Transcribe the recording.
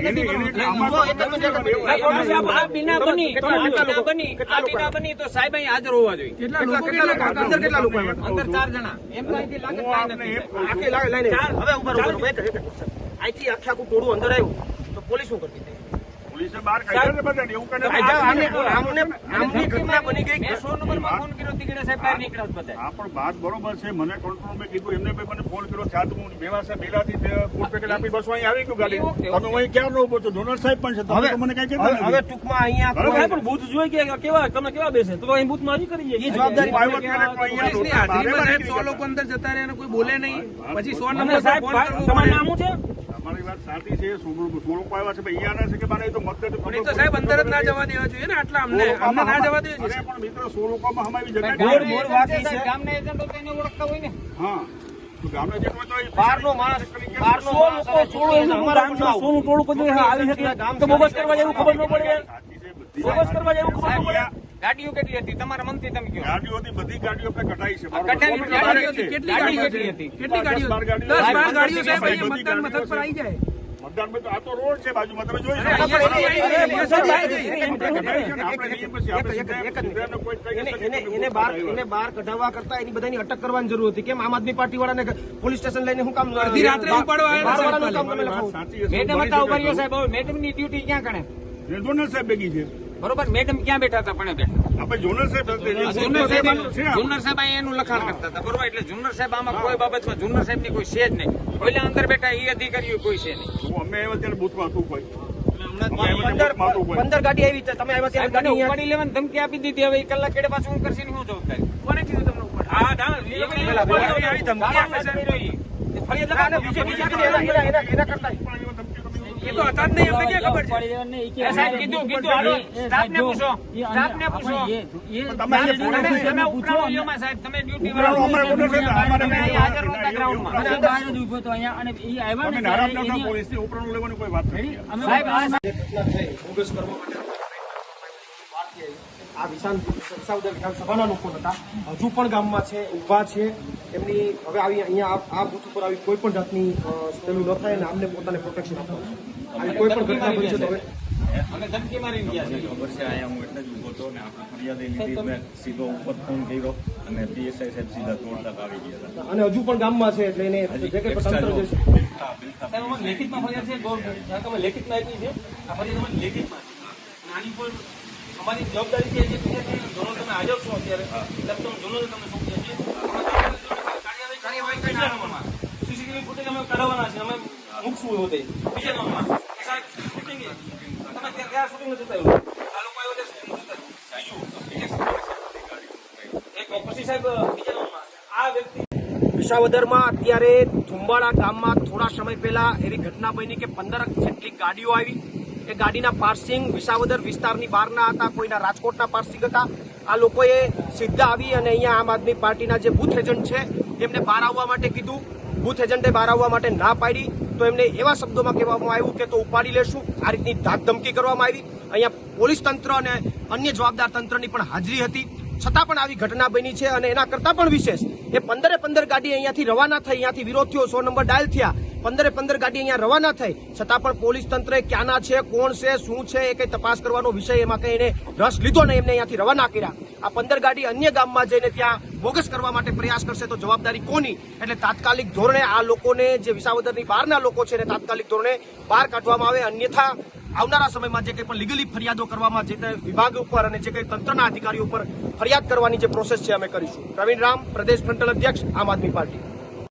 નથી સાહેબ, આ બીના બની આ બની આ લોકો? બની તો સાહેબ અહીં હાજર હોવા જોઈએ કેટલા લોકો કેટલા અંદર કેટલા લોકો અંદર ચાર જણા એમ અહીંથી લાગે હું કાંઈ આપને નથી એ કહું છું. આખી. હવે. અહીંથી ટોળું અંદર આવ્યું તો પોલીસ શું કરતી? પોલીસે બહાર કાઢ્યા ને બધાને, એવું કરે આમને- આમને- આમની ઘટના બની ગઈ. 100 નંબરમાં ફોન કર્યો તીકડે સાહેબ બહાર નીકળ્યા બધા. હા પણ વાત બરોબર છે. મને કંટ્રોલ મેં કીધું. એમને ભાઈ મને ફોન કર્યો સાત હું બેવા સાહેબ બેલાથી ફૂડ પેકેટ આપી બસ અહીં આવી ગયું ગાડી. તમે અહીં ક્યાં નો ઊભો છો? ડોનર સાહેબ પણ છે. તમે મને કઈ કહેતા હવે ટૂંકમાં અહીંયા. કોઈ- પણ બૂથ જોઈ કે કેવા તમે કેવા બેસે? તો અહીં ભૂત મારી કરી એ જવાબદારી હાજરીમાં સાહેબ સો લોકો અંદર જતા રહે અને કોઈ બોલે નહીં. પછી સો નંબર સાહેબ તમારું નામ શું છે? તમારી વાત સાચી છે સોળ આવ્યા છે ભાઈ છે કે બાને તો મતદાર તો સાહેબ અંદર જ ના જવા દેવા જોઈએ ને આટલા અમને અમને ના જવા દેવા જોઈએ. પણ મિત્રો સો લોકોમાં હમાવી જગ્યા ગોળ ક્યાં? છે. ગામના એજન્ટો તો ઓળખતા હોય ને હા. તો ગામના જે કોઈ તો એ બહારનો માણસ બહારનો માણસ હવે છોડો એને અમારા ઉપર આવો. સોનું ટોળું કદી આવી શકે તો બોગસ કરવા જેવું ખબર ન પડે. સાચી છે બધી બોગસ કરવા જેવું ખબર ન પડે. ગાડીઓ કેટલી હતી? તમારા મનથી તમે કહો. હતી બધી ગાડીઓ આપણે કઢાઈ છે. કઢાઈ હતી, ગાડીઓ હતી, કેટલી ગાડી ગાડીઓ કેટલી હતી? કેટલી ગાડીઓ? ગાડીઓ. દસ બાર સાહેબ, ગાડીઓ સાહેબ અહીંયા મતદાન મથક પર આવી જાય. મતદાનમાં તો આ તો રોડ છે બાજુમાં તમે જોઈ શકો. ને, એને બહાર. એને બહાર કઢાવવા કરતા એની બધાની અટક કરવાની જરૂર હતી. કેમ? આમ આદમી પાર્ટી વાળાને પોલીસ સ્ટેશન લઈને હું કામ અડધી રાત્રે ઉપાડવા. મેડમ હતા ઊભા. સાહેબ. હવે મેડમની ડ્યુટી ક્યાં ગણે જોનલ સાહેબ ભેગી છે. બરોબર? મેડમ ક્યાં બેઠા હતા પણ બેઠા? આપણે જોનલ સાહેબ સાથે સાહેબ છે સાહેબ એનું લખાણ કરતા હતા બરોબર? એટલે જુન્નર સાહેબ આમાં કોઈ બાબતમાં જુન્નર સાહેબની કોઈ છે જ નહીં. પેલા અંદર બેઠા એ અધિકારીઓ કોઈ છે નહીં. અમે આવ્યા ત્યારે બૂથમાં હતું કોઈ. હમણાં અમે આવ્યા પંદર ત્યારે બૂથમાં હતું કોઈ. પંદર ગાડી આવી છે. તમે આવ્યા ત્યારે ગાડી ઉપાડી લેવાની ધમકી આપી દીધી. હવે કલાક કેડે પાછું હું કરશે હું જવાબદારી? કોને કીધું તમને હા ના ધમકી આપે છે. એના એના કરતા. એ તો હતા જ નહીં અમને ક્યાં ખબર છે? સાહેબ કીધું કીધું હાલો સ્ટાફને પૂછો સ્ટાફને પૂછો. તમે તમે પોલીસ તમે સાહેબ તમે ડ્યુટી ઉપરાળો અમારે કોને છે? અમારે હાજર નહોતા ગ્રાઉન્ડમાં એવું- બહાર જ ઊભો હતો અહીંયા અને એ આવ્યા ને નારાજ ત્યારે નતા એની- પોલીસની લેવાની કોઈ વાત નથી. અમે સાહેબ આ ઘટના કરવા માટે આ વિશાન વિસાવદર વિધાનસભાના લોકો હતા. હજુ પણ ગામમાં છે ઊભા છે. એમની હવે આવી અહીંયા આ- બુથ ઉપર આવી કોઈ પણ જાતની પેલું ન થાય અને આમને પોતાને પ્રોટેક્શન આપવાનું આવી કોઈ પણ ઘટના તો અમે ધમકી ગયા છે. ખબર છે અહીંયા હું એટલે જ ઊભો હતો ને આપણે ફરિયાદ લીધી મેં સીધો ઉપર ફોન કર્યો અને પીએસઆઈ સાહેબ સીધા તોડતા આવી ગયા હતા. અને હજુ પણ ગામમાં છે એટલે એને જે કંઈ તંત્ર જે છે લેખિતમાં ફરિયાદ છે લેખિતમાં આપી છે? આ ફરિયાદ લેખિતમાં છે. આની પર અમારી જવાબદારી છે જે છે, ધોરણ તમે હાજર છો અત્યારે. એટલે તમે ધોરણ તમે સોંપીએ છીએ કાર્યવાહી કાર્યવાહી સીસીટીવી ફૂટેજ અમે કાઢવાના છે. અમે મૂકશું એવું તે બીજા નંબરમાં. સાહેબ શૂટિંગ તમે ત્યાં શૂટિંગ નથી થયું આ લોકો આવ્યો છે શૂટિંગ નથી એક પછી સાહેબ બીજા નંબરમાં. આ વ્યક્તિ વિસાવદરમાં અત્યારે ધુંબાડા ગામમાં થોડા સમય પહેલા એવી ઘટના બની કે પંદર જેટલી ગાડીઓ આવી. એ ગાડીના પાર્સિંગ વિસાવદર વિસ્તારની બહારના હતા, કોઈના રાજકોટના પાર્સિંગ હતા. આ લોકોએ સીધા આવી અને અહીંયા આમ આદમી પાર્ટીના જે બુથ એજન્ટ છે, એમને બહાર આવવા માટે કીધું. બુથ એજન્ટે બહાર આવવા માટે ના પાડી, તો એમને એવા શબ્દોમાં કહેવામાં આવ્યું કે તો ઉપાડી લેશું. આ રીતની ધાકધમકી કરવામાં આવી. અહીંયા પોલીસ તંત્ર અને અન્ય જવાબદાર તંત્રની પણ હાજરી હતી. છતાં પણ આવી ઘટના બની છે અને એના કરતાં પણ વિશેષ એ પંદરે પંદર ગાડી અહીંયાથી રવાના થઈ, અહીંયાથી વિરોધીઓ સો નંબર ડાયલ થયા. પંદરે પંદર ગાડી અહીંયા રવાના થઈ. છતાં પણ પોલીસ તંત્રએ ક્યાંના છે, કોણ છે, શું છે, એ કઈ તપાસ કરવાનો વિષય એમાં કઈ એને રસ લીધો નહીં, એમને અહીંયાથી રવાના કર્યા. આ પંદર ગાડી અન્ય ગામમાં જઈને ત્યાં બોગસ કરવા માટે પ્રયાસ કરશે તો જવાબદારી કોની? એટલે તાત્કાલિક ધોરણે આ લોકોને જે વિસાવદરની બહારના લોકો છે એને તાત્કાલિક ધોરણે બહાર કાઢવામાં આવે. અન્યથા આવનારા સમયમાં જે કંઈ પણ લીગલી ફરિયાદો કરવામાં જે વિભાગ ઉપર અને જે કંઈ તંત્રના અધિકારીઓ ઉપર ફરિયાદ કરવાની જે પ્રોસેસ છે અમે કરીશું. પ્રવીણ રામ, પ્રદેશ ફ્રન્ટલ અધ્યક્ષ, આમ આદમી પાર્ટી.